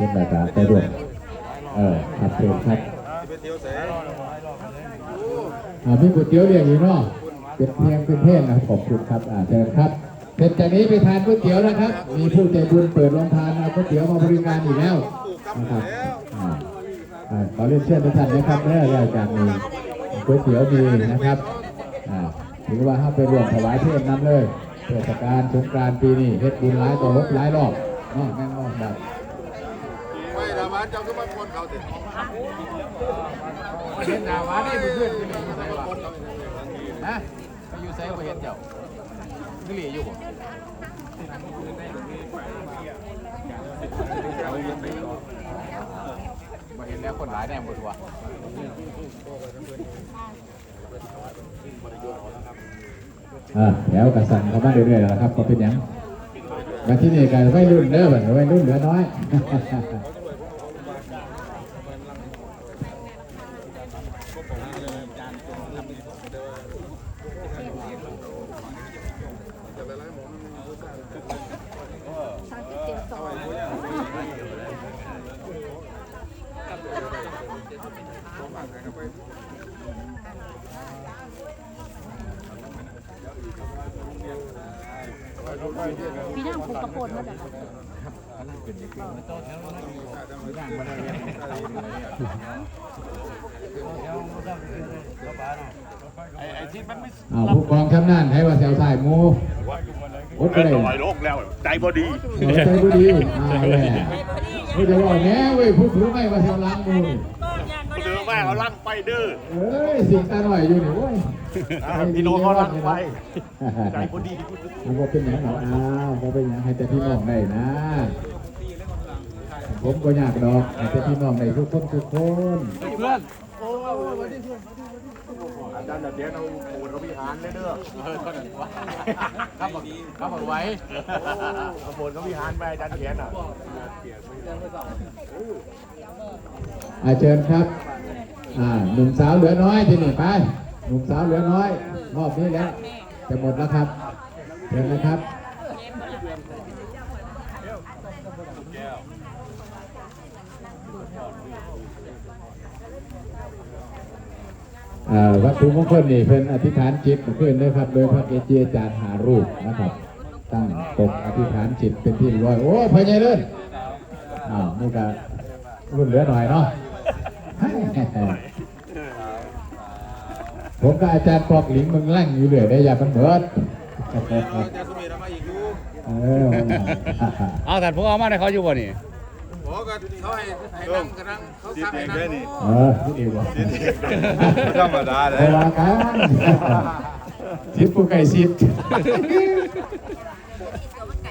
ขึ้นรายการไปร่วมเออครับเชิญครับอ่ามีก๋วยเตี๋ยวเรียกอยู่เนาะเป็นเพียงเป็นเพศนะขอบคุณครับอ่าเชิญครับเสร็จจากนี้ไปทานก๋วยเตี๋ยวนะครับ มีผู้ใจบุญเปิดโรงทานเอาก๋วยเตี๋ยวมาบริการอีกแล้วนะครับอ่าอ่าขอเรียนเชิญทุกท่านนะครับเมื่อรายการมีก๋วยเตี๋ยวมีนะครับอ่าถือว่าเข้าไปร่วมถวายเทศน้ำเลยเทศกาลสงกรานต์ปีนี้เฮ็ดบุญหลายต่อรบหลายรอบเนาะแม่นบ่ครับ ไม่ละมันเจ้าก็มาคนเขาติดเห็นหน้าวานได้เพื่อนๆอยู่ไสวะฮะไปอยู่ไสบ่เห็นเจ้าคือหลีอยู่บ่บ่เห็นแล้วคนหลายแน่บ่ทัวอ่าแล้วกระสันเข้ามาเรื่อยๆแล้วครับก็เป็นหยังมาที่นี่กันวัยรุ่นเด้อแบบวัยรุ่นเหลือน้อย พี่นั่งผูกกระโปรงมาจากอ้าวผู้กองชำนาญให้ว่าแถวสายหมูอดไปเกินเลยต่อยโลกแล้ว ใจบอดีเออใจบุดีอ้าวแหละไม่จะบอกแน่เว้ยผู้ถือไม่ว่าแถวหล้างหมูนี่ เดือแม่เขาลั่งไปเด้อเอ้ยสิ่งตาหน่อยอยู่นี่เว้ยอ่าพี่โน้เขาลั่งไปใจบอดีมันก็เป็นอย่างหรอกอ้าวก็เป็นอย่างให้แต่พี่น้องได้นะ ผมก็อยากดอกให้แต่พี่น้องได้ทุกคนทุกคนเพื่อนอาจารย์เดี๋ยวเราปูนเขาพิหารเลยเด้อเออคนนั้นว่าครับบอกครับบอกไว้เอาปูนเขาพิหารไปอาจารย์เขียนอะอาเชิญครับ อ่าหนุ่มสาวเหลือน้อยที่นี่ไปหนุ่มสาวเหลือน้อยรอบนี้แล้วจะหมดแล้วครับเชิญนะครับวัตถุมงคลนี่เป็นอธิษฐานจิตเพื่อนเลยครับ โดยพระเกจิอาจารย์หารูปนะครับตั้งตกอธิษฐานจิตเป็นที่รียบร้อย โอ้พญายเลิศอ้าวนี่ก็รุ่นเหลือหน่อยเนาะ ผมกับอาจารย์ปอกหลิงมึงลั่งอยู่เรื่อยได้อย่ามันเบิดจะสมัยเรามาอีกอยู่เออเอาแต่พวกเอามาได้เขาอยู่บ่นี่บอกกันเขาให้ให้นั่งกันนั่งเขาสั่งให้นั่งเออนี่ดีว่ะธรรมดาเลเวยลากันชิดผู้ไก่ชิด